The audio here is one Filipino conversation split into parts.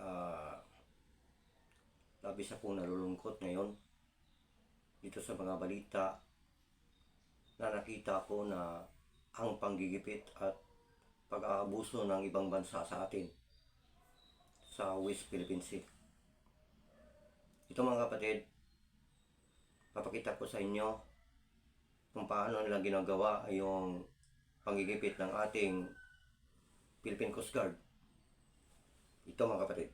ah, labis akong nalulungkot ngayon dito sa mga balita na nakita ko na ang panggigipit at pag-aabuso ng ibang bansa sa atin sa West Philippine Sea. Ito mga kapatid, papakita ko sa inyo kung paano nila ginagawa yung panggigipit ng ating Philippine Coast Guard. Ito mga kapatid.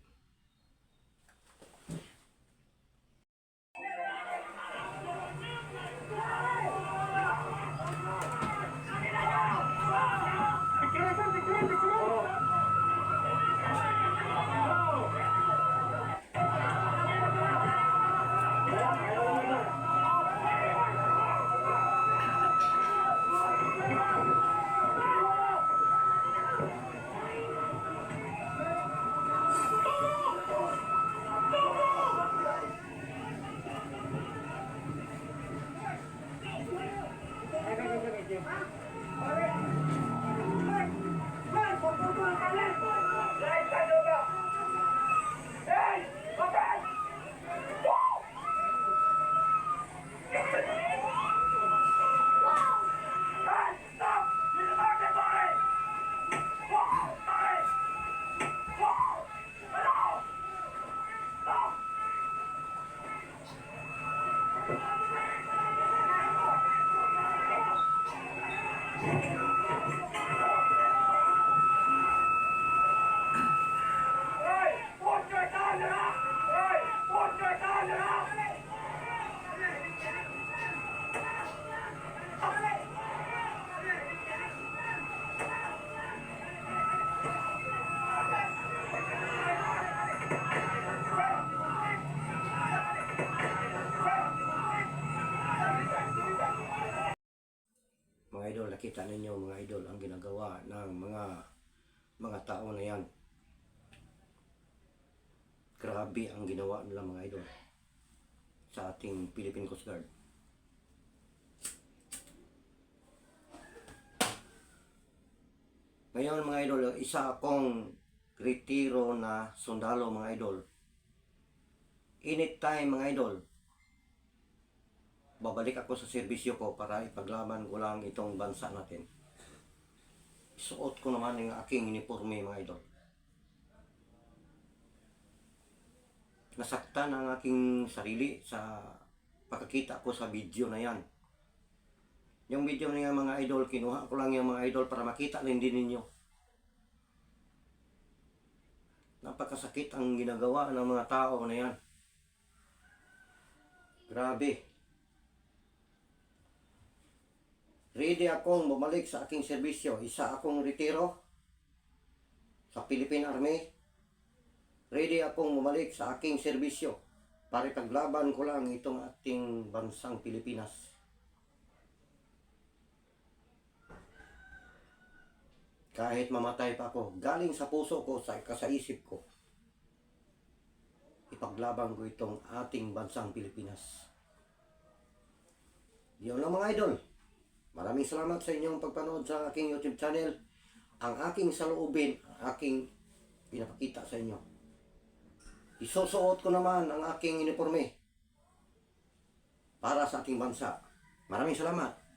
Mga idol, nakita ninyo mga idol ang ginagawa ng mga mga tao na yan. Grabe ang ginawa nila mga idol sa ating Philippine Coast Guard. Ngayon mga idol, isa akong retiro na sundalo mga idol. Anytime mga idol, babalik ako sa serbisyo ko para ipaglaban ko lang itong bansa natin. Suot ko naman yung aking uniforme mga idol. Nasaktan ang aking sarili sa pagkakita ko sa video na yan. Yung video na yan mga idol, kinuha ko lang yung mga idol para makita rin din ninyo. Napakasakit ang ginagawa ng mga tao na yan. Grabe. Ready akong bumalik sa aking serbisyo. Isa akong retiro sa Philippine Army. Ready akong bumalik sa aking serbisyo para paglaban ko lang itong ating bansang Pilipinas. Kahit mamatay pa ako, galing sa puso ko, sa kasaisip ko, ipaglaban ko itong ating bansang Pilipinas. Yun lang mga idol. Maraming salamat sa inyong pagpanood sa aking YouTube channel. Ang aking saloobin, aking pinapakita sa inyo. Isusuot ko naman ang aking uniforme para sa ating bansa. Maraming salamat.